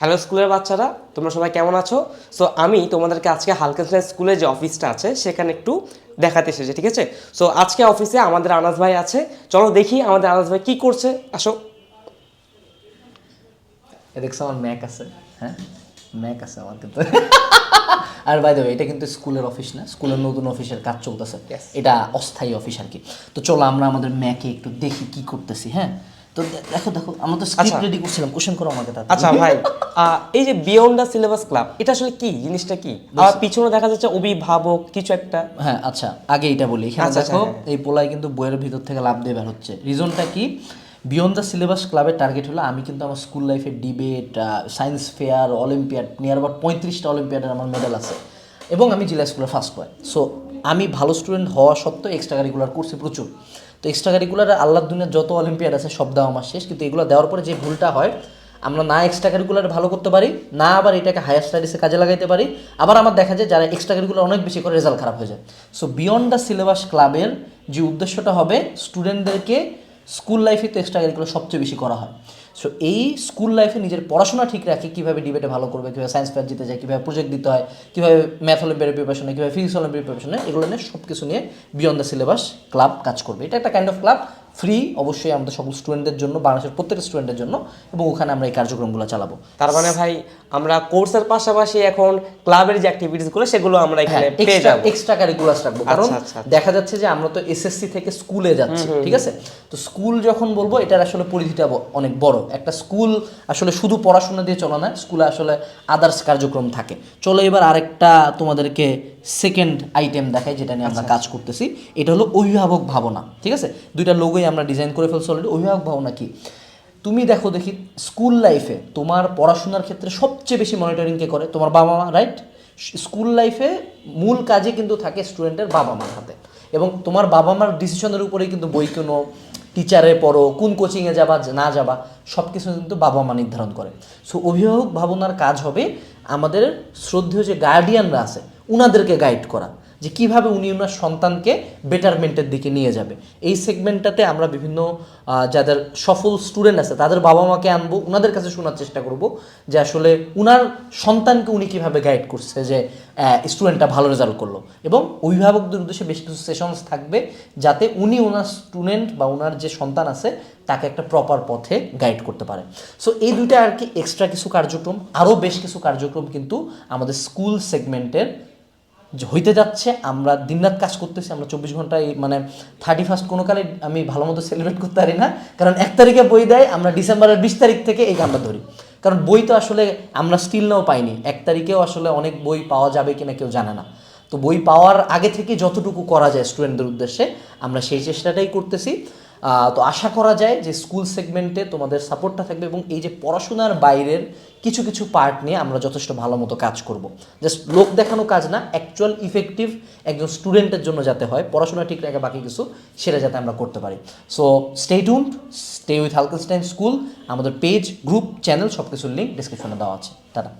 Hello স্কুলের বাচ্চারা তোমরা সবাই কেমন আছো? সো আমি তোমাদেরকে আজকে হালকেনসাই স্কুলের যে অফিসটা আছে সেখানে একটু দেখাতে এসেছি ঠিক আছে? সো আজকে অফিসে আমাদের আনাস ভাই আছে। চলো দেখি আমাদের আনাস ভাই কি করছে। আসো। দেখছ আমার ম্যাক আছে হ্যাঁ? ম্যাক আছে আমার কিন্তু। আর বাই দ্য এটা কিন্তু স্কুলের অফিস না স্কুলের নতুন অফিসের কাজ চলতেছে। এটা অস্থায়ী অফিস আর কি। তো চলো আমরা আমাদের ম্যাকে একটু দেখি কি করতেছি হ্যাঁ? তো দেখো দেখো আমরা তো স্ক্রিপ্ট রেডি করছিলাম কোশ্চেন করো আমাকে তাড়াতাড়ি। আচ্ছা ভাই এই যে বিয়ন্ড দ্য সিলেবাস ক্লাব এটা আসলে কি? জিনিসটা কি? আর পিছনে দেখা যাচ্ছে অভিভাবক কিছু একটা। হ্যাঁ আচ্ছা আগে এটা বলি। এখানে আচ্ছা, আচ্ছা, দেখো এই পোলাই কিন্তু বইয়ের ভিতর থেকে লাভ দিয়ে বের হচ্ছে। রিজনটা কি? বিয়ন্ড দ্য সিলেবাস ক্লাবের টার্গেট হলো আমি কিন্তু আমার স্কুল লাইফে debate science fair olympiad near about পঁয়ত্রিশটা অলিম্পিয়াডের আমার মেডেল আছে। এবং আমি জেলা স্কুলে ফার্স্ট পাই সো আমি ভালো স্টুডেন্ট হওয়া সত্ত্বেও এক্সট্রা কারিকুলার করছি প্রচুর। তো এক্সট্রা কারিকুলার আল্লাহ দুনিয়ার যত অলিম্পিয়াড আছে, সব দেওয়া আমার শেষ। কিন্তু এগুলো দেওয়ার পরে যে ভুলটা হয়, আমরা না এক্সট্রা কারিকুলার ভালো করতে পারি, না আবার এটাকে হায়ার স্টাডিসে কাজে লাগাইতে পারি। আবার আমার দেখা যায় যারা এক্সট্রা কারিকুলার অনেক বেশি করে রেজাল্ট খারাপ হয়ে যায়। সো বিয়ন্ড দ্য সিলেবাস ক্লাবের যে উদ্দেশ্যটা হবে স্টুডেন্টদেরকে স্কুল লাইফে তো এক্সট্রা কারিকুলার সবচেয়ে বেশি করা হয়। সো এই স্কুল লাইফে নিজের পড়াশোনা ঠিক রাখে কীভাবে ডিবেটে ভালো করবে, কীভাবে সায়েন্স ফেয়ার জিতে যায়, কীভাবে প্রজেক্ট দিতে হয়, কীভাবে ম্যাথ অলিম্পিয়ার প্রিপারেশনে কীভাবে ফিজিক্স অলিম্পিয়ার প্রিপারেশনে এগুলো নিয়ে সব কিছু নিয়ে বিয়ন্ড দ্য সিলেবাস ক্লাব কাজ করবে। এটা একটা কাইন্ড অফ ক্লাব ফ্রি অবশ্যই আমাদের সকল স্টুডেন্টদের জন্য বাংলাদেশের প্রত্যেকটা স্টুডেন্টের জন্য এবং ওখানে আমরা এই কার্যক্রমগুলো চালাবো। তার মানে ভাই আমরা কোর্সের পাশাপাশি এখন ক্লাবের যে অ্যাক্টিভিটিসগুলো সেগুলো আমরা এখানে পেয়ে যাব। এক্সট্রা কারিকুলাস রাখব। কারণ আচ্ছা, আচ্ছা, দেখা যাচ্ছে যে আমরা তো এসএসসি থেকে স্কুলে যাচ্ছি ঠিক আছে? তো স্কুল যখন বলব এটার আসলে পরিধিটা অনেক বড়। একটা স্কুল আসলে শুধু পড়াশোনা দিয়ে চলে না স্কুলে আসলে আদার্স কার্যক্রম থাকে। চলো এবার আরেকটা তোমাদেরকে সেকেন্ড আইটেম দেখাই যেটা নিয়ে আচ্ছা, আমরা কাজ করতেছি। এটা হলো অভিভাবক ভাবনা ঠিক আছে? দুইটা লোগোই আমরা ডিজাইন করে ফেলছি অলরেডি অভিভাবক ভাবনা কি তুমি দেখো দেখি স্কুল লাইফে তোমার পড়াশোনার ক্ষেত্রে সবচেয়ে বেশি মনিটরিং কে করে? তোমার বাবা মা রাইট স্কুল লাইফে মূল কাজে কিন্তু থাকে স্টুডেন্টের বাবা মার হাতে। এবং তোমার বাবা মার ডিসিশনের উপরেই কিন্তু বই কেনো টিচারে পড়ো, কোন কোচিংয়ে যাবা, না যাবা সব কিছু কিন্তু বাবা মা নির্ধারণ করে। সো অভিভাবক ভাবনার কাজ হবে আমাদের শ্রদ্ধেয় যে গার্ডিয়ানরা আছে, উনাদেরকে গাইড করা। যে কীভাবে উনি ওনার সন্তানকে বেটারমেন্টের দিকে নিয়ে যাবে। এই সেগমেন্টটাতে আমরা বিভিন্ন যাদের সফল স্টুডেন্ট আছে, তাদের বাবা মাকে আনব ওনাদের কাছে শোনার চেষ্টা করব যে আসলে উনার সন্তানকে উনি কীভাবে গাইড করছে যে স্টুডেন্টটা ভালো রেজাল্ট করল। এবং অভিভাবকদের উদ্দেশ্যে বেশ কিছু সেশনস থাকবে যাতে উনি ওনার স্টুডেন্ট বা ওনার যে সন্তান আছে, তাকে একটা প্রপার পথে গাইড করতে পারে। সো এই দুইটা আর কি এক্সট্রা কিছু কার্যক্রম, আরও বেশ কিছু কার্যক্রম কিন্তু আমাদের স্কুল সেগমেন্টের হইতে যাচ্ছে, আমরা দিনরাত কাজ করতেছি, আমরা চব্বিশ ঘন্টায় মানে থার্টি ফার্স্ট কোনো কালে আমি ভালো মতো সেলিব্রেট করতে পারি না। কারণ এক তারিখে বই দেয়, আমরা ডিসেম্বরের বিশ তারিখ থেকে এই গানটা ধরি। কারণ বই তো আসলে আমরা স্টিল নাও পাইনি। এক তারিখেও আসলে অনেক বই পাওয়া যাবে কিনা কেউ জানে না। তো বই পাওয়ার আগে থেকে যতটুকু করা যায় স্টুডেন্টদের উদ্দেশ্যে, আমরা সেই চেষ্টাটাই করতেছি। তো আশা করা যায় যে স্কুল সেগমেন্টে তোমাদের সাপোর্টটা থাকবে এবং এই যে পড়াশোনার বাইরের কিছু কিছু পার্ট নিয়ে আমরা যথেষ্ট ভালো মতো কাজ করব। জাস্ট লোক দেখানো কাজ না অ্যাকচুয়াল ইফেক্টিভ একজন স্টুডেন্টের জন্য যাতে হয়, পড়াশোনা ঠিক রাখে বাকি কিছু সেটা যাতে আমরা করতে পারি। So stay tuned stay with হালকেনস্টাইন school আমাদের পেজ গ্রুপ চ্যানেল সব কিছুর লিঙ্ক ডিসক্রিপশনে দেওয়া আছে। টাটা